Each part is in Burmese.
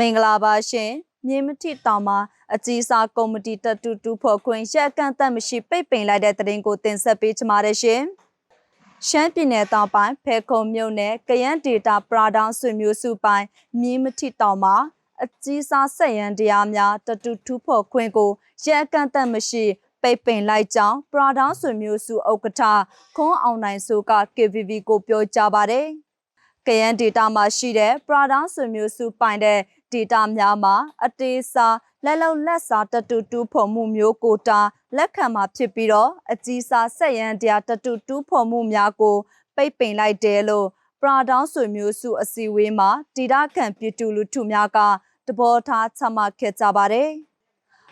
မင်္ဂလာပါရှင်မြင်းမတိတောင်မှာအကြီးစားကော်မတီတတူတူဖော်ခွင့်ရက်အကန့်အသတ်မရှိပိတ်ပင်လိုက်တဲ့တဲ့ရင်ကိုတင်ဆက်ပေးချင်ပါတယ်ရှင်ရှမ်းပြည်နယ်တောင်ပိုင်းဖဲခုံမြို့နယ်ကယန်းဒေတာပရာဒေါင်းဆွေမျိုးစုပိုင်းမြင်းမတိတောင်မှာအကြီးစားဆက်ရန်တရားများတတူတူဖော်ခွင့်ကိုရက်အကန့်အသတ်မရှိပိတ်ပင်လိုက်ကြောင်းပရာဒေါင်းဆွေမျိုးစုဥက္ကဋ္ဌခွန်းအောင်နိုင်ဆိုက KVV ကိုပြောကြားပါတယ် ကယန်းဒေတာမှာရှိတဲ့ပရာဒေါင်းဆွေမျိုးစုပိုင်တဲ့ဒေတာများမှာအတေးစာလက်လုံလက်စာတတူတူဖော်မှုမျိုးကိုတာလက်ခံမှာဖြစ်ပြီးတော့အကြီးစားဆက်ရန်တရားတတူတူဖော်မှုများကိုပိတ်ပင်လိုက်တယ်လို့ပရာဒေါင်းဆွေမျိုးစုအစည်းအဝေးမှာဒေတာခံပြည်သူလူထုများကတဘောထားချမှတ်ခဲ့ကြပါတယ်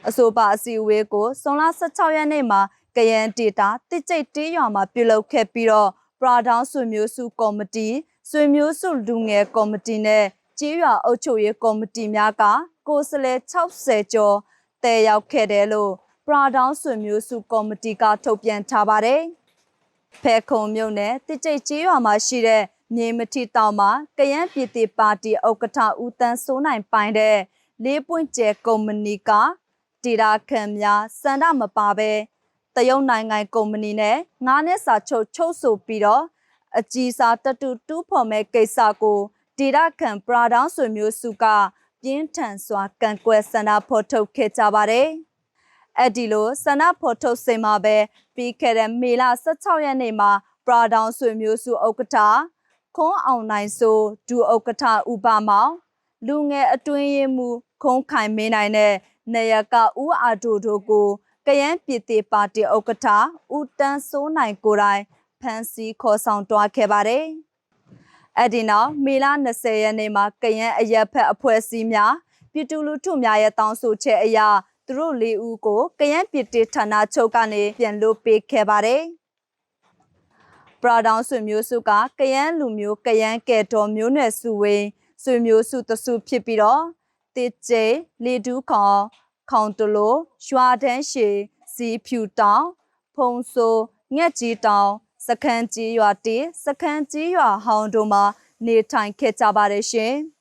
အဆိုပါအစည်းအဝေးကိုဇွန်လ16ရက်နေ့မှာကယန်းဒေတာတစ်ကျိတ်တေးရွာမှာပြုလုပ်ခဲ့ပြီးတော့ပရာဒေါင်းဆွေမျိုးစုကော်မတီ ဆွေမျိုးစုလူငယ်ကော်မတီနဲ့ကြေးရွာအုပ်ချုပ်ရေးကော်မတီများကကိုယ်စားလှယ်60ကျော်တည်ရောက်ခဲ့တယ်လို့ပရာဒေါင်းဆွေမျိုးစုကော်မတီကထုတ်ပြန်ထားပါတယ်။ဖဲခုံမြို့နယ်တစ်ကျိတ်ကြေးရွာမှာရှိတဲ့မြေမထီတောင်မှာကယန်းပြည်တီပါတီဥက္ကဋ္ဌဦးတန်းစိုးနိုင်ပိုင်တဲ့လေးပွင့်ကျဲကုမ္ပဏီကတီရာခံများစန္ဒမပါပဲတရုတ်နိုင်ငံကုမ္ပဏီနဲ့ငါးနှစ်စာချုပ်ချုပ်ဆိုပြီးတော့ အကြီးစားတတူတူးဖော်မဲ့ကိစ္စကိုဒေတာခံပရာဒေါင်းဆွေမျိုးစုကပြင်းထန်စွာကန့်ကွက်ဆန္ဒဖော်ထုတ်ခဲ့ကြပါတယ်။အဲ့ဒီလိုဆန္ဒဖော်ထုတ်စိန်မှာပဲပြီးခဲ့တဲ့မေလ16ရက်နေ့မှာပရာဒေါင်းဆွေမျိုးစုဥက္ကဋ္ဌခွန်းအောင်နိုင်ဆိုဒူဥက္ကဋ္ဌဥပမောင်လူငယ်အတွင်းရေးမှုခုံးခိုင်မင်းနိုင်တဲ့နေရကဦးအာတိုတို့ကိုကယန်းပြည်သေးပါတီဥက္ကဋ္ဌဦးတန်းစိုးနိုင်ကိုယ်တိုင် ဖမ်းဆီးခေါ်ဆောင်တွားခဲ့ပါတယ်။အဲ့ဒီနောက်မေလ20ရက်နေ့မှာကယန်းအရက်ဖက်အဖွဲ့အစည်းများပြည်သူလူထုများရဲ့တောင်းဆိုချက်အရသူတို့၄ဦးကိုကယန်းပြည်တေဌာနချုပ်ကနေပြန်လွှတ်ပေးခဲ့ပါတယ်။ပရာဒေါင်းဆွေမျိုးစုကကယန်းလူမျိုးကယန်းကဲတော်မျိုးနွယ်စုဝင်းဆွေမျိုးစုတစုဖြစ်ပြီးတော့တစ်ကျဲလေဒူးခေါင်ခေါင်တလို့ရွာတန်းရှည်စီဖြူတောင်ဖုံဆိုငှက်ကြီးတောင် စခန်းကြီးရွာတေးစခန်းကြီးရွာဟောင်းတို့မှာနေထိုင်ခဲ့ကြပါတယ်ရှင်။